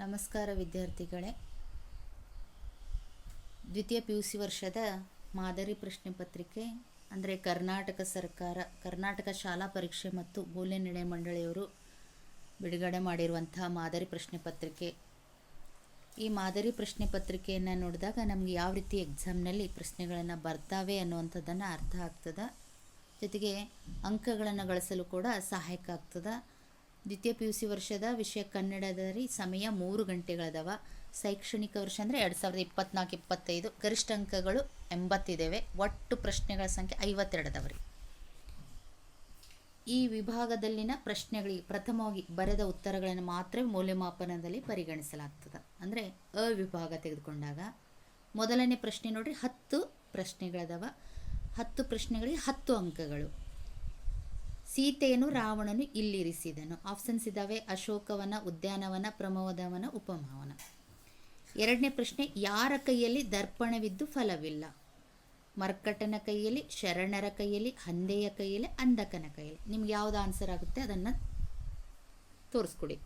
ನಮಸ್ಕಾರ ವಿದ್ಯಾರ್ಥಿಗಳೇ. ದ್ವಿತೀಯ ಪಿ ಯು ಸಿ ವರ್ಷದ ಮಾದರಿ ಪ್ರಶ್ನೆ ಪತ್ರಿಕೆ, ಅಂದರೆ ಕರ್ನಾಟಕ ಸರ್ಕಾರ, ಕರ್ನಾಟಕ ಶಾಲಾ ಪರೀಕ್ಷೆ ಮತ್ತು ಮೂಲ್ಯ ನಿರ್ಣಯ ಮಂಡಳಿಯವರು ಬಿಡುಗಡೆ ಮಾಡಿರುವಂತಹ ಮಾದರಿ ಪ್ರಶ್ನೆ ಪತ್ರಿಕೆ. ಈ ಮಾದರಿ ಪ್ರಶ್ನೆ ಪತ್ರಿಕೆಯನ್ನು ನೋಡಿದಾಗ ನಮಗೆ ಯಾವ ರೀತಿ ಎಕ್ಸಾಮ್ನಲ್ಲಿ ಪ್ರಶ್ನೆಗಳನ್ನು ಬರ್ತಾವೆ ಅನ್ನುವಂಥದ್ದನ್ನು ಅರ್ಥ ಆಗ್ತದೆ. ಜೊತೆಗೆ ಅಂಕಗಳನ್ನು ಗಳಿಸಲು ಕೂಡ ಸಹಾಯಕ ಆಗ್ತದೆ. ದ್ವಿತೀಯ ಪಿ ಯು ಸಿ ವರ್ಷದ ವಿಷಯ ಕನ್ನಡದಲ್ಲಿ ಸಮಯ ಮೂರು ಗಂಟೆಗಳದವ. ಶೈಕ್ಷಣಿಕ ವರ್ಷ ಅಂದರೆ ಎರಡು ಸಾವಿರದ ಇಪ್ಪತ್ನಾಲ್ಕು, ಇಪ್ಪತ್ತೈದು. ಗರಿಷ್ಠ ಅಂಕಗಳು ಎಂಬತ್ತಿದ್ದಾವೆ ಒಟ್ಟು ಪ್ರಶ್ನೆಗಳ ಸಂಖ್ಯೆ ಐವತ್ತೆರಡು ಅದಾವ್ರಿ ಈ ವಿಭಾಗದಲ್ಲಿನ ಪ್ರಶ್ನೆಗಳಿಗೆ ಪ್ರಥಮವಾಗಿ ಬರೆದ ಉತ್ತರಗಳನ್ನು ಮಾತ್ರ ಮೌಲ್ಯಮಾಪನದಲ್ಲಿ ಪರಿಗಣಿಸಲಾಗ್ತದೆ. ಅಂದರೆ ಅ ವಿಭಾಗ ತೆಗೆದುಕೊಂಡಾಗ ಮೊದಲನೇ ಪ್ರಶ್ನೆ ನೋಡಿರಿ, ಹತ್ತು ಪ್ರಶ್ನೆಗಳದವ. ಹತ್ತು ಪ್ರಶ್ನೆಗಳಿಗೆ ಹತ್ತು ಅಂಕಗಳು. ಸೀತೆಯನ್ನು ರಾವಣನು ಇಲ್ಲಿರಿಸಿದನು. ಆಪ್ಷನ್ಸ್ ಇದ್ದಾವೆ. ಅಶೋಕವನ, ಉದ್ಯಾನವನ, ಪ್ರಮೋದವನ, ಉಪಮಾವನ. ಎರಡನೇ ಪ್ರಶ್ನೆ, ಯಾರ ಕೈಯಲ್ಲಿ ದರ್ಪಣವಿದ್ದು ಫಲವಿಲ್ಲ? ಮರ್ಕಟನ ಕೈಯಲ್ಲಿ, ಶರಣರ ಕೈಯಲ್ಲಿ, ಹಂದೆಯ ಕೈಯಲ್ಲಿ ಅಂಧಕನ ಕೈಯಲ್ಲಿ. ನಿಮ್ಗೆ ಯಾವ್ದು ಆನ್ಸರ್ ಆಗುತ್ತೆ? ಅದನ್ನು ತೋರಿಸ್ಕೊಡಿ.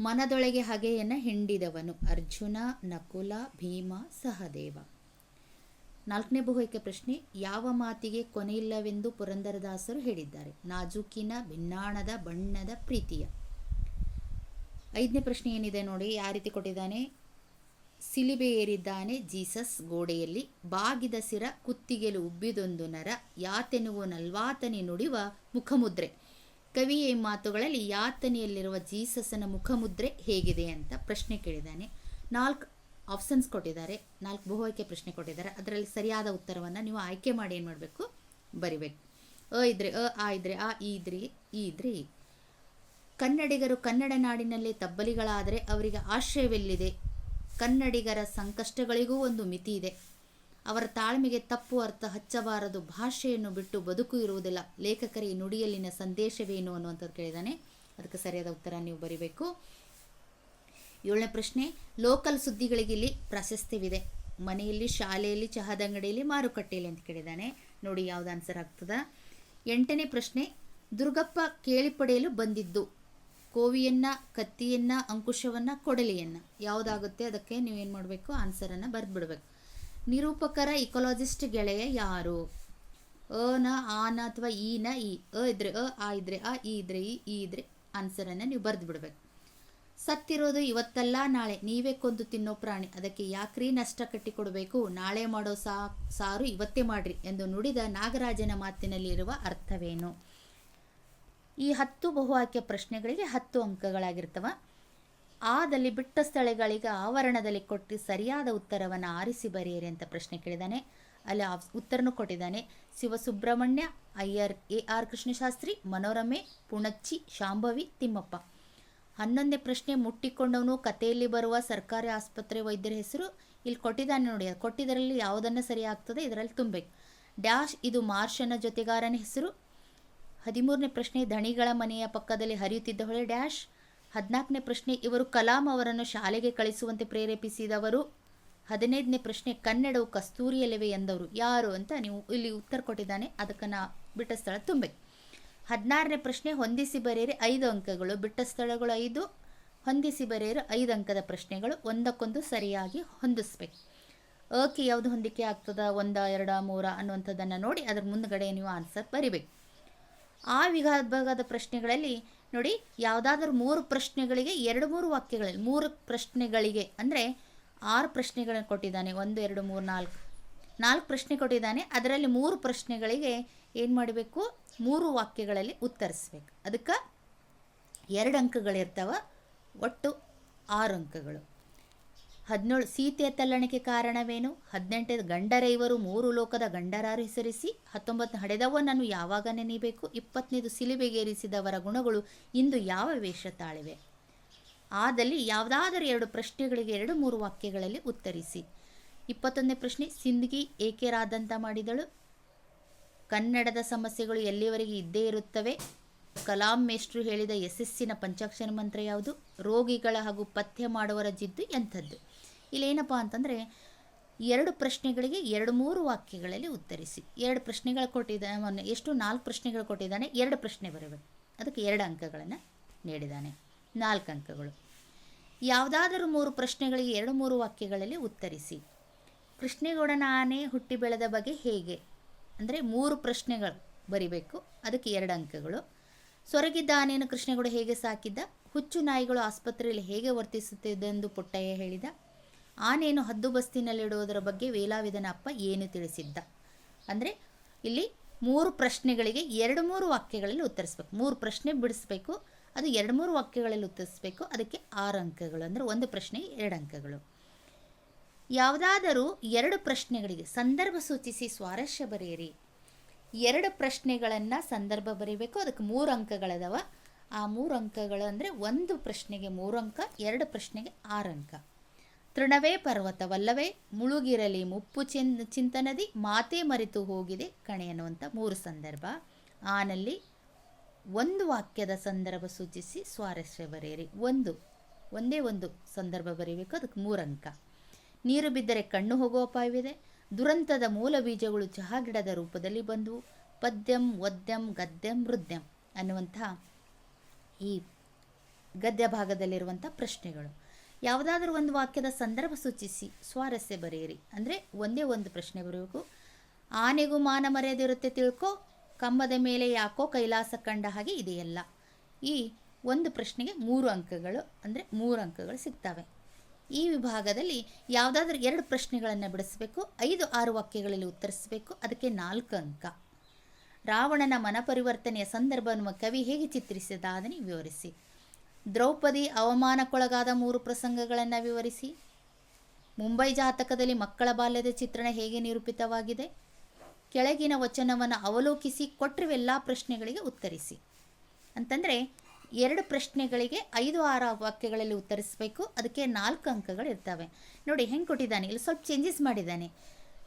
ಮನದೊಳಗೆ ಹಗೆಯನ್ನು ಹಿಂಡಿದವನು ಅರ್ಜುನ, ನಕುಲ, ಭೀಮ, ಸಹದೇವ. ನಾಲ್ಕನೇ ಬಹುವಿಕೆ ಪ್ರಶ್ನೆ, ಯಾವ ಮಾತಿಗೆ ಕೊನೆಯಿಲ್ಲವೆಂದು ಪುರಂದರದಾಸರು ಹೇಳಿದ್ದಾರೆ. ನಾಜೂಕಿನ ಭಿನ್ನಾಣದ ಬಣ್ಣದ ಪ್ರೀತಿಯ. ಐದನೇ ಪ್ರಶ್ನೆ ಏನಿದೆ ನೋಡಿ, ಯಾವ ರೀತಿ ಕೊಟ್ಟಿದ್ದಾನೆ? ಸಿಲಿಬೆ ಏರಿದ್ದಾನೆ ಜೀಸಸ್ ಗೋಡೆಯಲ್ಲಿ. ಬಾಗಿದ ಸಿರ, ಕುತ್ತಿಗೆಲು ಉಬ್ಬಿದೊಂದು ನರ ಯಾತೆನುವು ನಲ್ವಾತನೆ ನುಡಿವ ಮುಖಮುದ್ರೆ. ಕವಿಯ, ಈ ಮಾತುಗಳಲ್ಲಿ ಯಾತನೆಯಲ್ಲಿರುವ ಜೀಸಸ್ನ ಮುಖಮುದ್ರೆ ಹೇಗಿದೆ ಅಂತ ಪ್ರಶ್ನೆ ಕೇಳಿದ್ದಾನೆ. ನಾಲ್ಕು ಆಪ್ಷನ್ಸ್ ಕೊಟ್ಟಿದ್ದಾರೆ, ನಾಲ್ಕು ಬಹು ಆಯ್ಕೆ ಪ್ರಶ್ನೆ ಕೊಟ್ಟಿದ್ದಾರೆ. ಅದರಲ್ಲಿ ಸರಿಯಾದ ಉತ್ತರವನ್ನು ನೀವು ಆಯ್ಕೆ ಮಾಡಿ ಏನು ಮಾಡಬೇಕು? ಬರಿಬೇಕು. ಅ ಇದ್ರೆ ಅ, ಆ ಇದ್ರೆ ಆ ಇ ಇದ್ರೆ ಈ ಇದ್ರೆ ಈ. ಕನ್ನಡಿಗರು ಕನ್ನಡ ನಾಡಿನಲ್ಲಿ ತಬ್ಬಲಿಗಳಾದರೆ ಅವರಿಗೆ ಆಶ್ರಯವೆಲ್ಲಿದೆ. ಕನ್ನಡಿಗರ ಸಂಕಷ್ಟಗಳಿಗೂ ಒಂದು ಮಿತಿ ಇದೆ. ಅವರ ತಾಳ್ಮೆಗೆ ತಪ್ಪು ಅರ್ಥ ಹಚ್ಚಬಾರದು. ಭಾಷೆಯನ್ನು ಬಿಟ್ಟು ಬದುಕು ಇರುವುದಿಲ್ಲ. ಲೇಖಕರ ಈ ನುಡಿಯಲ್ಲಿನ ಸಂದೇಶವೇನು ಅನ್ನುವಂಥದ್ದು ಕೇಳಿದಾನೆ ಅದಕ್ಕೆ ಸರಿಯಾದ ಉತ್ತರ ನೀವು ಬರಿಬೇಕು. ಏಳನೇ ಪ್ರಶ್ನೆ, ಲೋಕಲ್ ಸುದ್ದಿಗಳಿಗೆ ಇಲ್ಲಿ ಪ್ರಾಶಸ್ತ್ಯವಿದೆ ಮನೆಯಲ್ಲಿ, ಶಾಲೆಯಲ್ಲಿ ಚಹಾದ ಅಂಗಡಿಯಲ್ಲಿ ಮಾರುಕಟ್ಟೆಯಲ್ಲಿ ಅಂತ ಕೇಳಿದ್ದಾನೆ. ನೋಡಿ ಯಾವ್ದು ಆನ್ಸರ್ ಆಗ್ತದ. ಎಂಟನೇ ಪ್ರಶ್ನೆ, ದುರ್ಗಪ್ಪ ಕೇಳಿ ಪಡೆಯಲು ಬಂದಿದ್ದು. ಕೋವಿಯನ್ನ, ಕತ್ತಿಯನ್ನ, ಅಂಕುಶವನ್ನ, ಕೊಡಲಿಯನ್ನ. ಯಾವುದಾಗುತ್ತೆ? ಅದಕ್ಕೆ ನೀವೇನು ಮಾಡಬೇಕು? ಆನ್ಸರನ್ನು ಬರೆದ್ಬಿಡ್ಬೇಕು. ನಿರೂಪಕರ ಇಕೊಲಾಜಿಸ್ಟ್ ಗೆಳೆಯ ಯಾರು? ಅನ ಆನ ಅಥವಾ ಈನ ಇ ಅ ಇದ್ರೆ ಅ, ಆ ಇದ್ರೆ ಆ, ಈ ಇದ್ರೆ ಈ ಇದ್ರೆ ಆನ್ಸರನ್ನು ನೀವು ಬರೆದು ಬಿಡ್ಬೇಕು ಸತ್ತಿರೋದು ಇವತ್ತಲ್ಲ, ನಾಳೆ ನೀವೇ ಕೊಂದು ತಿನ್ನೋ ಪ್ರಾಣಿ. ಅದಕ್ಕೆ ಯಾಕ್ರಿ ನಷ್ಟ ಕಟ್ಟಿಕೊಡಬೇಕು? ನಾಳೆ ಮಾಡೋ ಸಾ, ಸಾರು ಇವತ್ತೇ ಮಾಡ್ರಿ ಎಂದು ನುಡಿದ ನಾಗರಾಜನ ಮಾತಿನಲ್ಲಿರುವ ಅರ್ಥವೇನು? ಈ ಹತ್ತು ಬಹು ಆಯ್ಕೆ ಪ್ರಶ್ನೆಗಳಿಗೆ ಹತ್ತು ಅಂಕಗಳಾಗಿರ್ತವ. ಆದಲ್ಲಿ ಬಿಟ್ಟ ಸ್ಥಳಗಳಿಗೆ ಆವರಣದಲ್ಲಿ ಕೊಟ್ಟು ಸರಿಯಾದ ಉತ್ತರವನ್ನು ಆರಿಸಿ ಬರೆಯಿರಿ ಅಂತ ಪ್ರಶ್ನೆ ಕೇಳಿದಾನೆ. ಅಲ್ಲಿ ಆ ಉತ್ತರನೂ ಕೊಟ್ಟಿದ್ದಾನೆ ಶಿವಸುಬ್ರಹ್ಮಣ್ಯ ಅಯ್ಯರ್ ಎ ಆರ್ ಕೃಷ್ಣಶಾಸ್ತ್ರಿ, ಮನೋರಮೆ, ಪುಣಚ್ಚಿ, ಶಾಂಭವಿ, ತಿಮ್ಮಪ್ಪ. ಹನ್ನೊಂದನೇ ಪ್ರಶ್ನೆ ಮುಟ್ಟಿಕೊಂಡವನು ಕಥೆಯಲ್ಲಿ ಬರುವ ಸರ್ಕಾರಿ ಆಸ್ಪತ್ರೆ ವೈದ್ಯರ ಹೆಸರು ಇಲ್ಲಿ ಕೊಟ್ಟಿದ್ದಾನೆ ನೋಡಿ ಕೊಟ್ಟಿದ್ದರಲ್ಲಿ ಯಾವುದನ್ನು ಸರಿ ಆಗ್ತದೆ, ಇದರಲ್ಲಿ ತುಂಬಬೇಕು ಡ್ಯಾಶ್, ಇದು ಮಾರ್ಷನ ಜೊತೆಗಾರನ ಹೆಸರು. ಹದಿಮೂರನೇ ಪ್ರಶ್ನೆ ಧಣಿಗಳ ಮನೆಯ ಪಕ್ಕದಲ್ಲಿ ಹರಿಯುತ್ತಿದ್ದ ಹೊಳೆ ಡ್ಯಾಶ್. ಹದಿನಾಲ್ಕನೇ ಪ್ರಶ್ನೆ, ಇವರು ಕಲಾಂ ಅವರನ್ನು ಶಾಲೆಗೆ ಕಳಿಸುವಂತೆ ಪ್ರೇರೇಪಿಸಿದವರು. ಹದಿನೈದನೇ ಪ್ರಶ್ನೆ, ಕನ್ನಡವು ಕಸ್ತೂರಿಯಲ್ಲಿವೆ ಎಂದವರು. ಯಾರು ಅಂತ ನೀವು ಇಲ್ಲಿ ಉತ್ತರ ಕೊಟ್ಟಿದ್ದಾನೆ, ಅದಕ್ಕೆ ನಾ ಬಿಟ್ಟ ಸ್ಥಳ ತುಂಬಬೇಕು ಹದಿನಾರನೇ ಪ್ರಶ್ನೆ ಹೊಂದಿಸಿ ಬರೆಯಿರಿ ಐದು ಅಂಕಗಳು, ಬಿಟ್ಟ ಸ್ಥಳಗಳು ಐದು, ಹೊಂದಿಸಿ ಬರೆಯಿರಿ ಐದು ಅಂಕದ ಪ್ರಶ್ನೆಗಳು, ಒಂದಕ್ಕೊಂದು ಸರಿಯಾಗಿ ಹೊಂದಿಸ್ಬೇಕು. ಓಕೆ ಯಾವುದು ಹೊಂದಿಕೆ ಆಗ್ತದ? ಒಂದ, ಎರಡ, ಮೂರ ಅನ್ನುವಂಥದ್ದನ್ನು ನೋಡಿ ಅದ್ರ ಮುಂದ್ಗಡೆ ನೀವು ಆನ್ಸರ್ ಬರಿಬೇಕು. ಆ ವಿಭಾಗದ ಪ್ರಶ್ನೆಗಳಲ್ಲಿ ನೋಡಿ ಯಾವುದಾದ್ರೂ ಮೂರು ಪ್ರಶ್ನೆಗಳಿಗೆ, ಎರಡು, ಮೂರು ವಾಕ್ಯಗಳಲ್ಲಿ, ಮೂರು ಪ್ರಶ್ನೆಗಳಿಗೆ, ಅಂದರೆ ಆರು ಪ್ರಶ್ನೆಗಳನ್ನು ಕೊಟ್ಟಿದ್ದಾನೆ. ಒಂದು, ಎರಡು, ಮೂರು, ನಾಲ್ಕು. ನಾಲ್ಕು ಪ್ರಶ್ನೆ ಕೊಟ್ಟಿದ್ದಾನೆ. ಅದರಲ್ಲಿ ಮೂರು ಪ್ರಶ್ನೆಗಳಿಗೆ ಏನು ಮಾಡಬೇಕು? ಮೂರು ವಾಕ್ಯಗಳಲ್ಲಿ ಉತ್ತರಿಸ್ಬೇಕು. ಅದಕ್ಕೆ ಎರಡು ಅಂಕಗಳಿರ್ತಾವ, ಒಟ್ಟು ಆರು ಅಂಕಗಳು. ಹದಿನೇಳು, ಸೀತೆಯ ತಲ್ಲಣಿಕೆ ಕಾರಣವೇನು? ಹದಿನೆಂಟು ಗಂಡರೈವರು ಮೂರು ಲೋಕದ ಗಂಡರಾರು ಹೆಸರಿಸಿ, ಹತ್ತೊಂಬತ್ತು ಹಡೆದವ ನಾನು ಯಾವಾಗ ನೆನೆಯಬೇಕು ಇಪ್ಪತ್ತನೇದು ಸಿಲಿಬೆಗೇರಿಸಿದವರ ಗುಣಗಳು ಇಂದು ಯಾವ ವೇಷ ತಾಳಿವೆ? ಆದಲ್ಲಿ ಯಾವುದಾದರೂ ಎರಡು ಪ್ರಶ್ನೆಗಳಿಗೆ ಎರಡು ಮೂರು ವಾಕ್ಯಗಳಲ್ಲಿ ಉತ್ತರಿಸಿ. ಇಪ್ಪತ್ತೊಂದನೇ ಪ್ರಶ್ನೆ, ಸಿಂದಗಿ ಏಕೆ ರಾದಂತ ಮಾಡಿದಳು? ಕನ್ನಡದ ಸಮಸ್ಯೆಗಳು ಎಲ್ಲಿವರೆಗೆ ಇದ್ದೇ ಇರುತ್ತವೆ? ಕಲಾಂ ಮೇಷ್ಟ್ರು ಹೇಳಿದ ಯಶಸ್ಸಿನ ಪಂಚಾಕ್ಷರ ಮಂತ್ರ ಯಾವುದು? ರೋಗಿಗಳ ಹಾಗೂ ಪಥ್ಯ ಮಾಡುವರ ಜಿದ್ದು ಎಂಥದ್ದು? ಇಲ್ಲೇನಪ್ಪ ಅಂತಂದರೆ, ಎರಡು ಪ್ರಶ್ನೆಗಳಿಗೆ ಎರಡು ಮೂರು ವಾಕ್ಯಗಳಲ್ಲಿ ಉತ್ತರಿಸಿ. ಎರಡು ಪ್ರಶ್ನೆಗಳು ಕೊಟ್ಟಿದ್ದಾನೆ ಎಷ್ಟು? ನಾಲ್ಕು ಪ್ರಶ್ನೆಗಳು ಕೊಟ್ಟಿದ್ದಾನೆ. ಎರಡು ಪ್ರಶ್ನೆ ಬರಬೇಕು ಅದಕ್ಕೆ ಎರಡು ಅಂಕಗಳನ್ನು ನೀಡಿದ್ದಾನೆ. ನಾಲ್ಕು ಅಂಕಗಳು. ಯಾವುದಾದರೂ ಮೂರು ಪ್ರಶ್ನೆಗಳಿಗೆ ಎರಡು ಮೂರು ವಾಕ್ಯಗಳಲ್ಲಿ ಉತ್ತರಿಸಿ. ಕೃಷ್ಣೇಗೌಡನ ಆನೆ ಹುಟ್ಟಿ ಬೆಳೆದ ಬಗ್ಗೆ ಹೇಗೆ? ಅಂದರೆ ಮೂರು ಪ್ರಶ್ನೆಗಳು ಬರಿಬೇಕು. ಅದಕ್ಕೆ ಎರಡು ಅಂಕಗಳು. ಸೊರಗಿದ್ದ ಆನೆಯನ್ನು ಕೃಷ್ಣೇಗೌಡ ಹೇಗೆ ಸಾಕಿದ್ದ? ಹುಚ್ಚು ನಾಯಿಗಳು ಆಸ್ಪತ್ರೆಯಲ್ಲಿ ಹೇಗೆ ವರ್ತಿಸುತ್ತಿದ್ದೆಂದು ಪುಟ್ಟಯ್ಯ ಹೇಳಿದ. ಆನೆಯನ್ನು ಹದ್ದು ಬಸ್ತಿನಲ್ಲಿಡುವುದರ ಬಗ್ಗೆ ವೇಲಾವಿದನ ಅಪ್ಪ ಏನು ತಿಳಿಸಿದ್ದ? ಅಂದರೆ ಇಲ್ಲಿ ಮೂರು ಪ್ರಶ್ನೆಗಳಿಗೆ ಎರಡು ಮೂರು ವಾಕ್ಯಗಳಲ್ಲಿ ಉತ್ತರಿಸ್ಬೇಕು. ಮೂರು ಪ್ರಶ್ನೆ ಬಿಡಿಸ್ಬೇಕು. ಅದು ಎರಡು ಮೂರು ವಾಕ್ಯಗಳಲ್ಲಿ ಉತ್ತರಿಸ್ಬೇಕು. ಅದಕ್ಕೆ ಆರು ಅಂಕಗಳು. ಅಂದರೆ ಒಂದು ಪ್ರಶ್ನೆಗೆ ಎರಡು ಅಂಕಗಳು. ಯಾವುದಾದರೂ ಎರಡು ಪ್ರಶ್ನೆಗಳಿಗೆ ಸಂದರ್ಭ ಸೂಚಿಸಿ ಸ್ವಾರಸ್ಯ ಬರೆಯಿರಿ. ಎರಡು ಪ್ರಶ್ನೆಗಳನ್ನು ಸಂದರ್ಭ ಬರೀಬೇಕು. ಅದಕ್ಕೆ ಮೂರು ಅಂಕಗಳದವ. ಆ ಮೂರು ಅಂಕಗಳು ಅಂದರೆ ಒಂದು ಪ್ರಶ್ನೆಗೆ ಮೂರು ಅಂಕ, ಎರಡು ಪ್ರಶ್ನೆಗೆ ಆರು ಅಂಕ. ತೃಣವೇ ಪರ್ವತವಲ್ಲವೇ, ಮುಳುಗಿರಲಿ ಮುಪ್ಪು ಚಿನ್, ಚಿಂತನದಿ, ಮಾತೇ ಮರೆತು ಹೋಗಿದೆ ಕಣೆ ಅನ್ನುವಂಥ ಮೂರು ಸಂದರ್ಭ. ಆನಲ್ಲಿ ಒಂದು ವಾಕ್ಯದ ಸಂದರ್ಭ ಸೂಚಿಸಿ ಸ್ವಾರಸ್ಯ ಬರೆಯಿರಿ. ಒಂದು, ಒಂದೇ ಒಂದು ಸಂದರ್ಭ ಬರೀಬೇಕು. ಅದಕ್ಕೆ ಮೂರು ಅಂಕ. ನೀರು ಬಿದ್ದರೆ ಕಣ್ಣು ಹೋಗುವ ಅಪಾಯವಿದೆ. ದುರಂತದ ಮೂಲ ಬೀಜಗಳು ಚಹಾ ಗಿಡದ ರೂಪದಲ್ಲಿ ಬಂದವು. ಪದ್ಯಂ, ವದ್ಯಂ, ಗದ್ಯಂ, ವೃದ್ಯಂ ಅನ್ನುವಂಥ ಈ ಗದ್ಯ ಭಾಗದಲ್ಲಿರುವಂಥ ಪ್ರಶ್ನೆಗಳು. ಯಾವುದಾದ್ರೂ ಒಂದು ವಾಕ್ಯದ ಸಂದರ್ಭ ಸೂಚಿಸಿ, ಸ್ವಾರಸ್ಯ ಬರೆಯಿರಿ. ಅಂದರೆ ಒಂದೇ ಒಂದು ಪ್ರಶ್ನೆ ಬರಬೇಕು ಆನೆಗೂ ಮಾನ ಮರೆಯದಿರುತ್ತೆ ತಿಳ್ಕೊ, ಕಂಬದ ಮೇಲೆ ಯಾಕೋ ಕೈಲಾಸ ಕಂಡ ಹಾಗೆ ಇದೆಯಲ್ಲ. ಈ ಒಂದು ಪ್ರಶ್ನೆಗೆ ಮೂರು ಅಂಕಗಳು, ಅಂದರೆ ಮೂರು ಅಂಕಗಳು ಸಿಗ್ತವೆ. ಈ ವಿಭಾಗದಲ್ಲಿ ಯಾವುದಾದ್ರೂ ಎರಡು ಪ್ರಶ್ನೆಗಳನ್ನು ಬಿಡಿಸಬೇಕು, ಐದು, ಆರು ವಾಕ್ಯಗಳಲ್ಲಿ ಉತ್ತರಿಸಬೇಕು. ಅದಕ್ಕೆ ನಾಲ್ಕು ಅಂಕ. ರಾವಣನ ಮನಪರಿವರ್ತನೆಯ ಸಂದರ್ಭವನ್ನು ಕವಿ ಹೇಗೆ ಚಿತ್ರಿಸಿದ ಅದನ್ನು ವಿವರಿಸಿ. ದ್ರೌಪದಿ ಅವಮಾನಕ್ಕೊಳಗಾದ ಮೂರು ಪ್ರಸಂಗಗಳನ್ನು ವಿವರಿಸಿ. ಮುಂಬೈ ಜಾತಕದಲ್ಲಿ ಮಕ್ಕಳ ಬಾಲ್ಯದ ಚಿತ್ರಣ ಹೇಗೆ ನಿರೂಪಿತವಾಗಿದೆ. ಕೆಳಗಿನ ವಚನವನ್ನು ಅವಲೋಕಿಸಿ ಕೊಟ್ಟಿರುವ ಪ್ರಶ್ನೆಗಳಿಗೆ ಉತ್ತರಿಸಿ. ಅಂತಂದರೆ ಎರಡು ಪ್ರಶ್ನೆಗಳಿಗೆ ಐದು ಆರು ವಾಕ್ಯಗಳಲ್ಲಿ ಉತ್ತರಿಸಬೇಕು. ಅದಕ್ಕೆ ನಾಲ್ಕು ಅಂಕಗಳು ಇರ್ತವೆ. ನೋಡಿ, ಹೆಂಗೆ ಕೊಟ್ಟಿದ್ದಾನೆ? ಇಲ್ಲಿ ಸ್ವಲ್ಪ ಚೇಂಜಸ್ ಮಾಡಿದ್ದಾನೆ.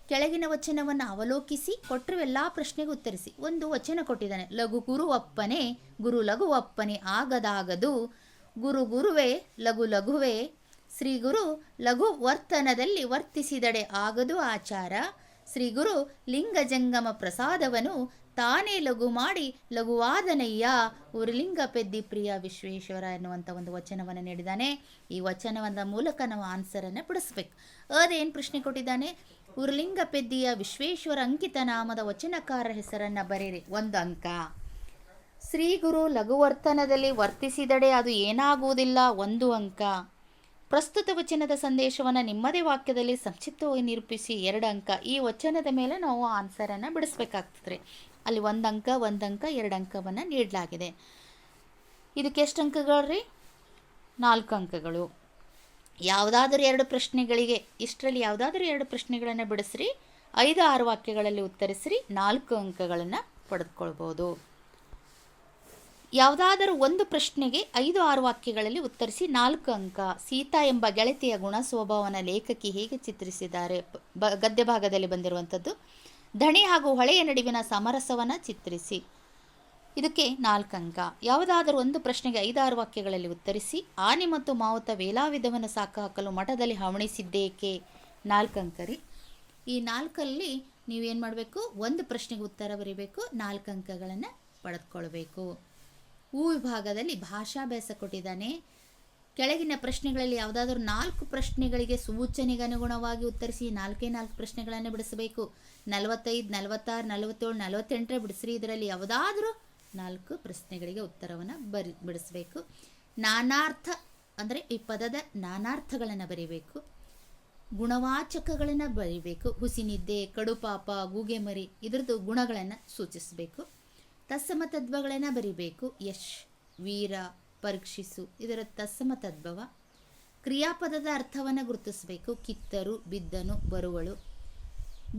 ಕೆಳಗಿನ ವಚನವನ್ನು ಅವಲೋಕಿಸಿ, ಕೊಟ್ಟರು ಎಲ್ಲ ಪ್ರಶ್ನೆಗೆ ಉತ್ತರಿಸಿ. ಒಂದು ವಚನ ಕೊಟ್ಟಿದ್ದಾನೆ. ಲಘು ಗುರು ಅಪ್ಪನೆ, ಗುರು ಲಘು ಅಪ್ಪನೆ, ಆಗದಾಗದು. ಗುರು ಗುರುವೇ, ಲಘು ಲಘುವೇ. ಶ್ರೀ ಗುರು ಲಘು ವರ್ತನದಲ್ಲಿ ವರ್ತಿಸಿದಡೆ ಆಗದು ಆಚಾರ. ಶ್ರೀ ಗುರು ಲಿಂಗ ಜಂಗಮ ಪ್ರಸಾದವನು ತಾನೇ ಲಘು ಮಾಡಿ ಲಘುವಾದನಯ್ಯ. ಉರುಲಿಂಗ ಪೆದ್ದಿ ಪ್ರಿಯ ವಿಶ್ವೇಶ್ವರ ಎನ್ನುವಂಥ ಒಂದು ವಚನವನ್ನು ನೀಡಿದ್ದಾನೆ. ಈ ವಚನವನ್ನ ಮೂಲಕ ನಾವು ಆನ್ಸರನ್ನು ಬಿಡಿಸ್ಬೇಕು. ಅದೇನು ಪ್ರಶ್ನೆ ಕೊಟ್ಟಿದ್ದಾನೆ? ಉರುಲಿಂಗ ಪೆದ್ದಿಯ ವಿಶ್ವೇಶ್ವರ ಅಂಕಿತ ನಾಮದ ವಚನಕಾರ ಹೆಸರನ್ನು ಬರೀರಿ. ಒಂದು ಅಂಕ. ಶ್ರೀ ಗುರು ಲಘುವರ್ತನದಲ್ಲಿ ವರ್ತಿಸಿದಡೆ ಅದು ಏನಾಗುವುದಿಲ್ಲ? ಒಂದು ಅಂಕ. ಪ್ರಸ್ತುತ ವಚನದ ಸಂದೇಶವನ್ನು ನಿಮ್ಮದೇ ವಾಕ್ಯದಲ್ಲಿ ಸಂಕ್ಷಿಪ್ತವಾಗಿ ನಿರೂಪಿಸಿ ಎರಡು ಅಂಕ. ಈ ವಚನದ ಮೇಲೆ ನಾವು ಆನ್ಸರನ್ನು ಬಿಡಿಸ್ಬೇಕಾಗ್ತದೆ. ಅಲ್ಲಿ ಒಂದು ಅಂಕ ಒಂದು ಅಂಕ, ಎರಡು ಅಂಕವನ್ನು ನೀಡಲಾಗಿದೆ. ಇದಕ್ಕೆ ಎಷ್ಟು ಅಂಕಗಳು ರೀ? ನಾಲ್ಕು ಅಂಕಗಳು. ಯಾವುದಾದ್ರೂ ಎರಡು ಪ್ರಶ್ನೆಗಳಿಗೆ, ಇಷ್ಟರಲ್ಲಿ ಯಾವುದಾದ್ರೂ ಎರಡು ಪ್ರಶ್ನೆಗಳನ್ನು ಬಿಡಿಸ್ರಿ, ಐದು, ಆರು ವಾಕ್ಯಗಳಲ್ಲಿ ಉತ್ತರಿಸ್ರಿ, ನಾಲ್ಕು ಅಂಕಗಳನ್ನು ಪಡೆದುಕೊಳ್ಬೋದು. ಯಾವುದಾದರೂ ಒಂದು ಪ್ರಶ್ನೆಗೆ ಐದು, ಆರು ವಾಕ್ಯಗಳಲ್ಲಿ ಉತ್ತರಿಸಿ ನಾಲ್ಕು ಅಂಕ. ಸೀತಾ ಎಂಬ ಗೆಳತಿಯ ಗುಣ ಸ್ವಭಾವನ ಲೇಖಕಿ ಹೇಗೆ ಚಿತ್ರಿಸಿದ್ದಾರೆ? ಬ, ಗದ್ಯ ಭಾಗದಲ್ಲಿ ಬಂದಿರುವಂಥದ್ದು. ಧಣಿ ಹಾಗೂ ಹೊಳೆಯ ನಡುವಿನ ಸಮರಸವನ್ನು ಚಿತ್ರಿಸಿ. ಇದಕ್ಕೆ ನಾಲ್ಕು ಅಂಕ. ಯಾವುದಾದರೂ ಒಂದು ಪ್ರಶ್ನೆಗೆ ಐದಾರು ವಾಕ್ಯಗಳಲ್ಲಿ ಉತ್ತರಿಸಿ, ಆನೆ ಮತ್ತು ಮಾವುತ ವೇಲಾವಿಧವನ್ನು ಸಾಕಹಾಕಲು ಮಠದಲ್ಲಿ ಹವಣಿಸಿದ್ದೇಕೆ? ನಾಲ್ಕು ಅಂಕ ರೀ. ಈ ನಾಲ್ಕಲ್ಲಿ ನೀವೇನು ಮಾಡಬೇಕು? ಒಂದು ಪ್ರಶ್ನೆಗೆ ಉತ್ತರ ಬರೀಬೇಕು, ನಾಲ್ಕು ಅಂಕಗಳನ್ನು ಪಡೆದುಕೊಳ್ಬೇಕು. ಹೂ ವಿಭಾಗದಲ್ಲಿ ಭಾಷಾಭ್ಯಾಸ ಕೊಟ್ಟಿದ್ದಾನೆ. ಕೆಳಗಿನ ಪ್ರಶ್ನೆಗಳಲ್ಲಿ ಯಾವುದಾದ್ರೂ ನಾಲ್ಕು ಪ್ರಶ್ನೆಗಳಿಗೆ ಸೂಚನೆಗೆ ಅನುಗುಣವಾಗಿ ಉತ್ತರಿಸಿ ನಾಲ್ಕೇ ನಾಲ್ಕು ಪ್ರಶ್ನೆಗಳನ್ನು ಬಿಡಿಸಬೇಕು. ನಲವತ್ತೈದು, ನಲವತ್ತಾರು, ನಲವತ್ತೇಳು, ನಲವತ್ತೆಂಟರ ಬಿಡಿಸ್ರಿ. ಇದರಲ್ಲಿ ಯಾವುದಾದ್ರೂ ನಾಲ್ಕು ಪ್ರಶ್ನೆಗಳಿಗೆ ಉತ್ತರವನ್ನು ಬರಿ, ಬಿಡಿಸಬೇಕು. ನಾನಾರ್ಥ ಅಂದರೆ ಈ ಪದದ ನಾನಾರ್ಥಗಳನ್ನು ಬರೀಬೇಕು. ಗುಣವಾಚಕಗಳನ್ನು ಬರೀಬೇಕು. ಹುಸಿನಿದ್ದೆ, ಕಡುಪಾಪ ಗೂಗೆ ಮರಿ ಇದರದ್ದು ಗುಣಗಳನ್ನು ಸೂಚಿಸಬೇಕು. ತತ್ಸಮ ತದ್ವಗಳನ್ನು ಬರಿಬೇಕು. ಯಶ್, ವೀರ, ಪರೀಕ್ಷಿಸು, ಇದರ ತತ್ಸಮ ತದ್ಭವ ಕ್ರಿಯಾಪದದ ಅರ್ಥವನ್ನು ಗುರುತಿಸಬೇಕು. ಕಿತ್ತರು, ಬಿದ್ದನು, ಬರುವಳು.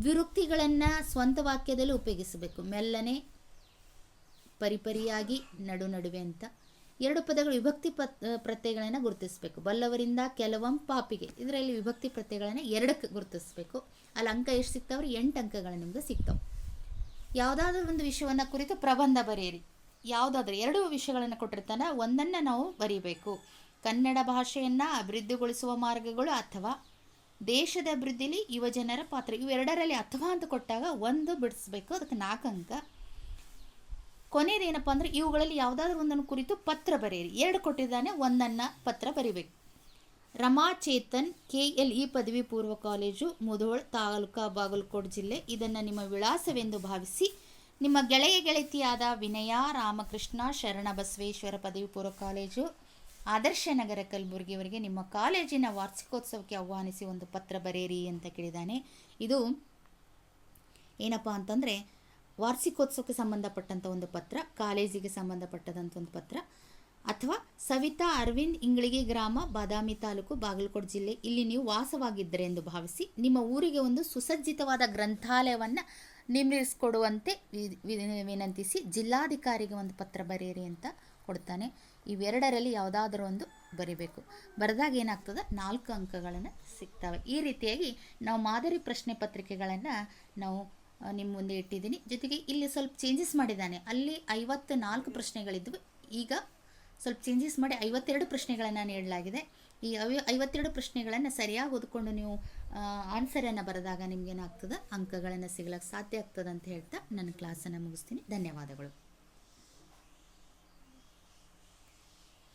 ದ್ವಿರುಕ್ತಿಗಳನ್ನು ಸ್ವಂತ ವಾಕ್ಯದಲ್ಲಿ ಉಪಯೋಗಿಸಬೇಕು. ಮೆಲ್ಲನೆ, ಪರಿಪರಿಯಾಗಿ, ನಡು ನಡುವೆ ಅಂತ. ಎರಡು ಪದಗಳು ವಿಭಕ್ತಿ ಪತ್ ಪ್ರತ್ಯಯಗಳನ್ನು ಗುರುತಿಸಬೇಕು. ಬಲ್ಲವರಿಂದ ಕೆಲವಂ ಪಾಪಿಗೆ. ಇದರಲ್ಲಿ ವಿಭಕ್ತಿ ಪ್ರತ್ಯಯಗಳನ್ನು ಎರಡಕ್ಕೆ ಗುರುತಿಸಬೇಕು. ಅಲ್ಲಿ ಅಂಕ ಎಷ್ಟು ಸಿಗ್ತಾವ್ರಿ? ಎಂಟು ಅಂಕಗಳು ನಿಮ್ಗೆ ಸಿಗ್ತಾವೆ. ಯಾವುದಾದ್ರೂ ಒಂದು ವಿಷಯವನ್ನು ಕುರಿತು ಪ್ರಬಂಧ ಬರೆಯಿರಿ. ಯಾವುದಾದ್ರೂ ಎರಡು ವಿಷಯಗಳನ್ನು ಕೊಟ್ಟಿರ್ತಾನೆ, ಒಂದನ್ನು ನಾವು ಬರೀಬೇಕು. ಕನ್ನಡ ಭಾಷೆಯನ್ನು ಅಭಿವೃದ್ಧಿಗೊಳಿಸುವ ಮಾರ್ಗಗಳು ಅಥವಾ ದೇಶದ ಅಭಿವೃದ್ಧಿಲಿ ಯುವಜನರ ಪಾತ್ರ ಇವೆರಡರಲ್ಲಿ ಅಥವಾ ಅಂತ ಕೊಟ್ಟಾಗ ಒಂದು ಬಿಡಿಸ್ಬೇಕು, ಅದಕ್ಕೆ ನಾಲ್ಕು ಅಂಕ. ಕೊನೆಯದೇನಪ್ಪ ಅಂದರೆ ಇವುಗಳಲ್ಲಿ ಯಾವುದಾದ್ರೂ ಒಂದನ್ನು ಕುರಿತು ಪತ್ರ ಬರೆಯಿರಿ. ಎರಡು ಕೊಟ್ಟಿದ್ದಾನೆ, ಒಂದನ್ನು ಪತ್ರ ಬರಿಬೇಕು. ರಮಾಚೇತನ್ ಕೆ ಎಲ್ ಇ ಪದವಿ ಪೂರ್ವ ಕಾಲೇಜು, ಮುಧೋಳ್, ತಾಲೂಕಾ ಬಾಗಲಕೋಟೆ ಜಿಲ್ಲೆ. ಇದನ್ನು ನಿಮ್ಮ ವಿಳಾಸವೆಂದು ಭಾವಿಸಿ ನಿಮ್ಮ ಗೆಳೆಯ ಗೆಳತಿಯಾದ ವಿನಯ ರಾಮಕೃಷ್ಣ ಶರಣ ಬಸವೇಶ್ವರ ಪದವಿ ಪೂರ್ವ ಕಾಲೇಜು, ಆದರ್ಶ ನಗರ ಕಲಬುರಗಿಯವರಿಗೆ ನಿಮ್ಮ ಕಾಲೇಜಿನ ವಾರ್ಷಿಕೋತ್ಸವಕ್ಕೆ ಆಹ್ವಾನಿಸಿ ಒಂದು ಪತ್ರ ಬರೆಯಿರಿ ಅಂತ ಕೇಳಿದ್ದಾನೆ. ಇದು ಏನಪ್ಪ ಅಂತಂದರೆ ವಾರ್ಷಿಕೋತ್ಸವಕ್ಕೆ ಸಂಬಂಧಪಟ್ಟಂಥ ಒಂದು ಪತ್ರ, ಕಾಲೇಜಿಗೆ ಸಂಬಂಧಪಟ್ಟದಂಥ ಒಂದು ಪತ್ರ. ಅಥವಾ ಸವಿತಾ ಅರವಿಂದ್ ಇಂಗಳಿಗೆ ಗ್ರಾಮ, ಬಾದಾಮಿ ತಾಲೂಕು, ಬಾಗಲಕೋಟೆ ಜಿಲ್ಲೆ. ಇಲ್ಲಿ ನೀವು ವಾಸವಾಗಿದ್ದರೆ ಎಂದು ಭಾವಿಸಿ ನಿಮ್ಮ ಊರಿಗೆ ಒಂದು ಸುಸಜ್ಜಿತವಾದ ಗ್ರಂಥಾಲಯವನ್ನು ನಿರ್ಮಿಸಿಕೊಡುವಂತೆ ವಿನಂತಿಸಿ ಜಿಲ್ಲಾಧಿಕಾರಿಗೆ ಒಂದು ಪತ್ರ ಬರೆಯಿರಿ ಅಂತ ಕೊಡ್ತಾನೆ ಇವೆರಡರಲ್ಲಿ ಯಾವುದಾದ್ರೂ ಒಂದು ಬರಿಬೇಕು. ಬರೆದಾಗ ಏನಾಗ್ತದೆ? ನಾಲ್ಕು ಅಂಕಗಳನ್ನು ಸಿಗ್ತವೆ. ಈ ರೀತಿಯಾಗಿ ನಾವು ಮಾದರಿ ಪ್ರಶ್ನೆ ಪತ್ರಿಕೆಗಳನ್ನು ನಾವು ನಿಮ್ಮ ಮುಂದೆ ಇಟ್ಟಿದ್ದೀನಿ. ಜೊತೆಗೆ ಇಲ್ಲಿ ಸ್ವಲ್ಪ ಚೇಂಜಸ್ ಮಾಡಿದ್ದಾನೆ. ಅಲ್ಲಿ ಐವತ್ತು ನಾಲ್ಕು ಪ್ರಶ್ನೆಗಳಿದ್ವು. ಈಗ ಸ್ವಲ್ಪ ಚೇಂಜಸ್ ಮಾಡಿ ಐವತ್ತೆರಡು ಪ್ರಶ್ನೆಗಳನ್ನು ನೀಡಲಾಗಿದೆ. ಈ ಅವ ಐವತ್ತೆರಡು ಪ್ರಶ್ನೆಗಳನ್ನು ಸರಿಯಾಗಿ ಓದ್ಕೊಂಡು ನೀವು ಆನ್ಸರನ್ನು ಬರೆದಾಗ ನಿಮ್ಗೇನಾಗ್ತದೆ? ಅಂಕಗಳನ್ನು ಸಿಗ್ಲಕ್ಕೆ ಸಾಧ್ಯ ಆಗ್ತದೆ ಅಂತ ಹೇಳ್ತಾ ನನ್ನ ಕ್ಲಾಸನ್ನು ಮುಗಿಸ್ತೀನಿ. ಧನ್ಯವಾದಗಳು.